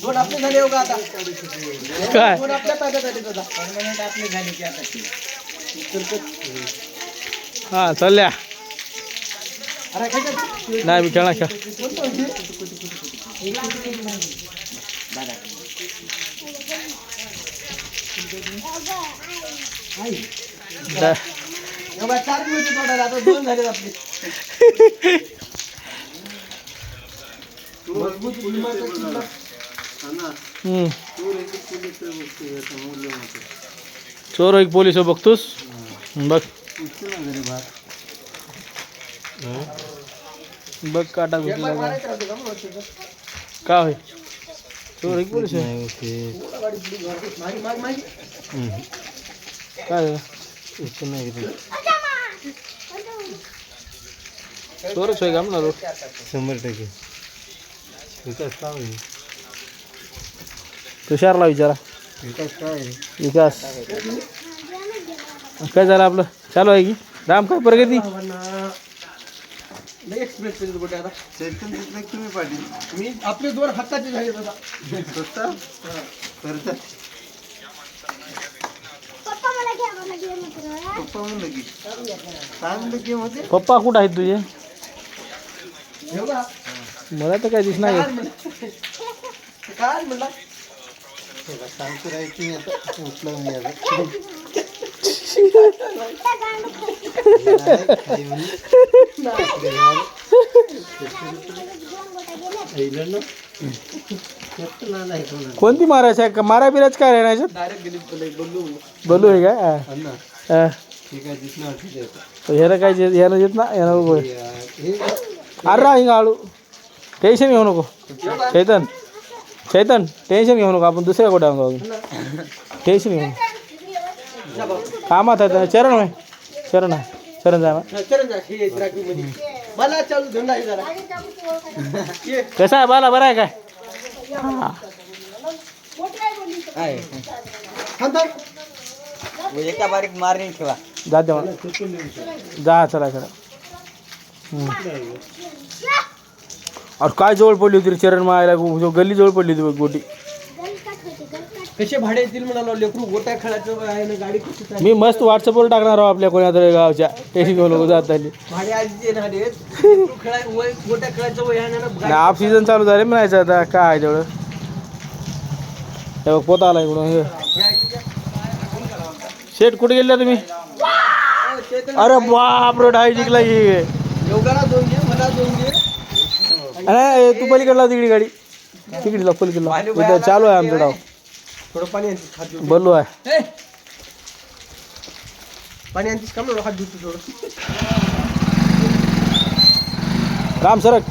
दोन आपले झाले हो का आता काय दोन आपल्या दादा परमनंट आपले झाले की आता? नाही मी खेळणार खेळ चोर एक पोलीस बघतोस? बघ. बघ काटा एक घुसला बार का मारायचं राहतं का मग वरचं? का होय चोर एक पोलीस आहे एवढा गाडी पुढे मारते. मागे, मागे, मागे. काय झालं? चोरच होय का म्हणा शंभर टक्के विकास काय होईल तुषारला विचारा विकास। काय आहे? विकास काय झालं आपलं चालू आहे की राम काय प्रगती? भावांना लय एक्सप्रेस कुठे आता. चैतन तिथलं तुम्ही पाटील? मी आपले दोन हक्काचे झाले दादा स्वतः? करता पप्पा म्हणलं की. काय म्हणलं की मध्ये पप्पा कुठं आहेत तुझे? का? मला तर काय दिसणार काय नाही. म्हणलं. काय म्हणला. सांगतो राहायची आता उचला मी आता. कोणती मारायचं आहे? का मारा बिरायचं काय राहणार याच्यात? बोलू आहे काय हा. हा. हे. काय ह्यानं काय जे- ह्यानं येत ना ह्यानं बघ हे अरे राह हिंग आळू. टेन्शन घेऊ नको. चैतन. चैतन टेन्शन घेऊ नको. आपण दुसऱ्या कुठे जाऊ टेन्शन घेऊ नको. कामात आहे चरण आहे चरण आहे. चरण जाय मला चालू धंदा आहे जरा. ये. कसा आहे बाला? बरा आहे काय? हा. थांब थांब. एका बारीक मारणी ठेवा. जा दे मला जा चला चला. हम्म. अरे काय जवळ पडली होती रे चरण मायला? गो- गल्ली जवळ पडली होती बघ गोटी. कसे भाडे येतील म्हणालो लेकरू गोट्या खेळायचं आहे ना गाडी कशी चालली मी मस्त व्हॉट्सअपवर टाकणार आहो आपल्या कोणा तरी गावच्या. टेन्शन घेऊ नको जात आली. भाडे आधी ना रे लेकरू खेळाय वय गोट्या खेळायचं वय आहे ना गाडी हाफ सीझन चालू झाले म्हणायचं आता काय आहे तेवढं. हे बघ पोता आला इकडून हे. शेट कुठे गेले तुम्ही? हो, चेतन अरे बाप रे डाय जिंकला की योगाला दोन घे मला दोन घे. अरे तू पलीकडला तिकडे गाडी. तिकडे पलीकडला. इथं चालू आहे आमचं डाव. थोडं पाणी आणतीस हात आहे. ए! पाणी आणतीस का म्हणून हात धुतो थोडं? राम सरक.